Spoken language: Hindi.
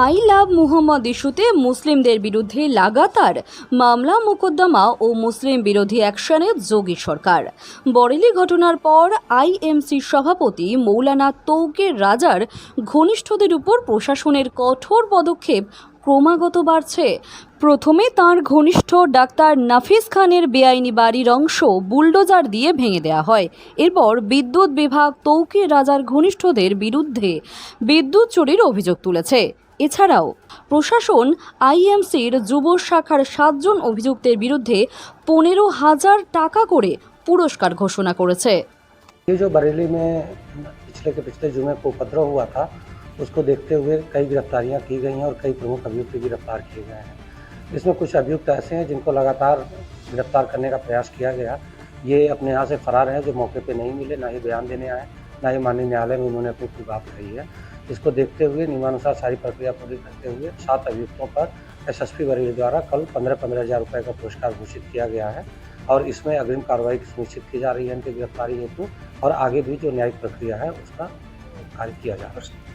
আই লাভ মুহাম্মদ ইস্যুতে মুসলিমদের বিরুদ্ধে লাগাতার মামলা, মোকদ্দমা ও মুসলিম বিরোধী অ্যাকশনে যোগী সরকার। বরেলি ঘটনার পর আইএমসি সভাপতি মৌলানা তৌকের রাজার ঘনিষ্ঠদের উপর প্রশাসনের কঠোর পদক্ষেপ ক্রমাগত বাড়ছে। প্রথমে তার ঘনিষ্ঠ ডাক্তার নাফিস খানের বেআইনি বাড়ির অংশ বুলডোজার দিয়ে ভেঙে দেওয়া হয়। এরপর বিদ্যুৎ বিভাগ তৌকির রাজার ঘনিষ্ঠদের বিরুদ্ধে বিদ্যুৎ চুরির অভিযোগ তুলেছে। এছাড়াও প্রশাসন আইএমসির যুব শাখার সাতজন অভিযুক্তের বিরুদ্ধে পনেরো হাজার টাকা করে পুরস্কার ঘোষণা করেছে ये जो बरेली में पिछले के पिछले जुमे को उपद्रव हुआ था उसको देखते हुए कई गिरफ्तारियां की गई हैं और कई प्रमुख अभियुक्त गिरफ्तार किए गए हैं इसमें कुछ अभियुक्त ऐसे हैं जिनको लगातार गिरफ्तार करने का प्रयास किया गया ये अपने यहाँ से फरार हैं जो मौके पे नहीं मिले ना ही बयान देने आए ना ही माननीय न्यायालय में उन्होंने अपनी कोई बात कही है इसको देखते हुए नियमानुसार सारी प्रक्रिया पूरी करते हुए, सात अभियुक्तों पर एसएसपी बरेली द्वारा कल पंद्रह पंद्रह हज़ार रुपये का पुरस्कार घोषित किया गया है और इसमें अग्रिम कार्रवाई सुनिश्चित की जा रही है, इनकी गिरफ्तारी हेतु और आगे भी जो न्यायिक प्रक्रिया है, उसका कार्य किया जा रहा है।